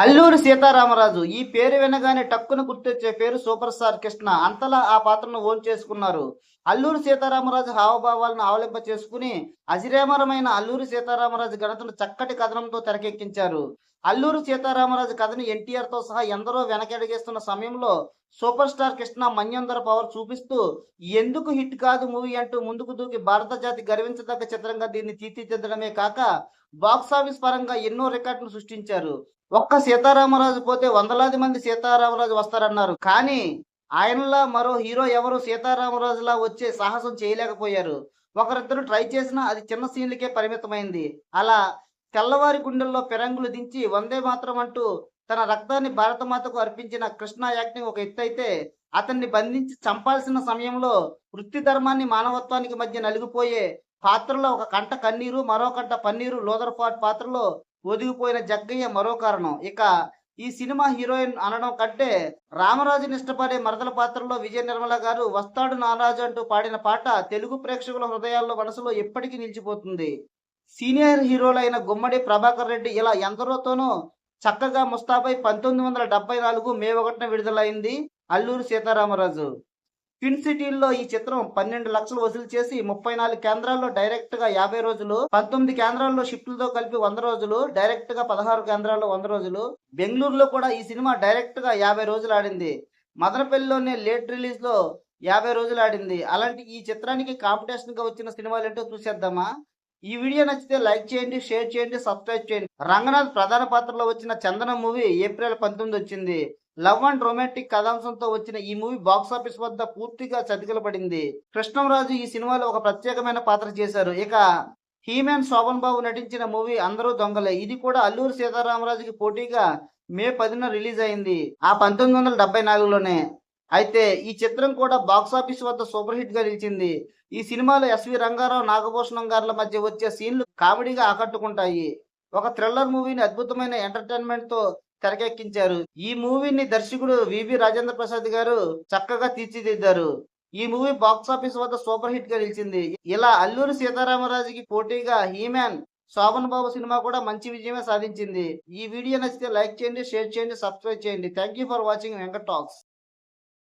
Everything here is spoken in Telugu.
అల్లూరి సీతారామరాజు ఈ పేరు వినగానే టక్కును గుర్తొచ్చే పేరు సూపర్ స్టార్ కృష్ణ. అంతలా ఆ పాత్రను ఓన్ చేసుకున్నారు. అల్లూరి సీతారామరాజు హావభావాలను అవలింప చేసుకుని అజిరేమరమైన అల్లూరి సీతారామరాజు ఘనతను చక్కటి కథనంతో తెరకెక్కించారు. అల్లూరు సీతారామరాజు కథను ఎన్టీఆర్తో సహా ఎందరో వెనకడిగేస్తున్న సమయంలో సూపర్ స్టార్ కృష్ణ మన్యందర పవర్ చూపిస్తూ ఎందుకు హిట్ కాదు మూవీ అంటూ ముందుకు దూకి భారత జాతి గర్వించదగ్గ చిత్రంగా దీన్ని తీర్చిదిద్దడమే కాక బాక్స్ ఆఫీస్ పరంగా ఎన్నో రికార్డులు సృష్టించారు. ఒక్క సీతారామరాజు పోతే వందలాది మంది సీతారామరాజు వస్తారన్నారు. కానీ ఆయనలా మరో హీరో ఎవరు సీతారామరాజులా వచ్చే సాహసం చేయలేకపోయారు. ఒకరిద్దరు ట్రై చేసినా అది చిన్న సీన్లకే పరిమితమైంది. అలా తెల్లవారి గుండెల్లో పెరంగులు దించి వందే మాత్రం అంటూ తన రక్తాన్ని భారతమాతకు అర్పించిన కృష్ణ యాజ్ఞ ఒక ఎత్తైతే అతన్ని బంధించి చంపాల్సిన సమయంలో వృత్తి ధర్మాన్ని మానవత్వానికి మధ్య నలిగిపోయే పాత్రలో ఒక కంట కన్నీరు మరో కంట పన్నీరు లోదరపాటు పాత్రలో ఒదిగిపోయిన జగ్గయ్య మరో కారణం. ఇక ఈ సినిమా హీరోయిన్ అనడం కంటే రామరాజుని ఇష్టపడే మరదల పాత్రలో విజయ నిర్మల గారు వస్తాడు నారాజు అంటూ పాడిన పాట తెలుగు ప్రేక్షకుల హృదయాల్లో మనసులో ఎప్పటికీ నిలిచిపోతుంది. సీనియర్ హీరోలైన గుమ్మడి ప్రభాకర్ రెడ్డి ఇలా ఎందరోతోనూ చక్కగా ముస్తాబై పంతొమ్మిది వందల డెబ్బై నాలుగు మే ఒకటిన విడుదలైంది అల్లూరి సీతారామరాజు. ట్విన్ సిటీల్లో ఈ చిత్రం పన్నెండు లక్షలు వసూలు చేసి ముప్పై నాలుగు కేంద్రాల్లో డైరెక్ట్గా యాభై రోజులు పంతొమ్మిది కేంద్రాల్లో షిఫ్ట్లతో కలిపి వంద రోజులు డైరెక్ట్గా పదహారు కేంద్రాల్లో వంద రోజులు బెంగళూరులో కూడా ఈ సినిమా డైరెక్ట్గా యాభై రోజులు ఆడింది. మదనపల్లిలోనే లేట్ రిలీజ్లో యాభై రోజులు ఆడింది. అలాంటి ఈ చిత్రానికి కాంపిటీషన్గా వచ్చిన సినిమాలు ఏంటో చూసేద్దామా? ఈ వీడియో నచ్చితే లైక్ చేయండి షేర్ చేయండి సబ్స్క్రైబ్ చేయండి. రంగనాథ్ ప్రధాన పాత్రలో వచ్చిన చందన మూవీ ఏప్రిల్ పంతొమ్మిది వచ్చింది. లవ్ అండ్ రొమాంటిక్ కథాంశంతో వచ్చిన ఈ మూవీ బాక్స్ ఆఫీస్ వద్ద పూర్తిగా చతికిలపడింది. కృష్ణంరాజు ఈ సినిమాలో ఒక ప్రత్యేకమైన పాత్ర చేశారు. ఇక హీమాన్ శోభన్ బాబు నటించిన మూవీ అందరూ దొంగలే. ఇది కూడా అల్లూరి సీతారామరాజుకి పోటీగా మే పదిన రిలీజ్ అయింది. ఆ పంతొమ్మిది వందల డెబ్బై నాలుగులోనే. అయితే ఈ చిత్రం కూడా బాక్స్ ఆఫీస్ వద్ద సూపర్ హిట్గా నిలిచింది. ఈ సినిమాలో ఎస్వి రంగారావు నాగభూషణం గారుల మధ్య వచ్చే సీన్లు కామెడీగా ఆకట్టుకుంటాయి. ఒక థ్రిల్లర్ మూవీని అద్భుతమైన ఎంటర్టైన్మెంట్తో తెరకెక్కించారు. ఈ మూవీని దర్శకుడు వివి రాజేంద్ర ప్రసాద్ గారు చక్కగా తీర్చిదిద్దారు. ఈ మూవీ బాక్స్ ఆఫీస్ వద్ద సూపర్ హిట్గా నిలిచింది. ఇలా అల్లూరి సీతారామరాజుకి పోటీగా హీమ్యాన్ శోభన్ బాబు సినిమా కూడా మంచి విజయమే సాధించింది. ఈ వీడియో నచ్చితే లైక్ చేయండి షేర్ చేయండి సబ్స్క్రైబ్ చేయండి. Thank you for watching Venkat talks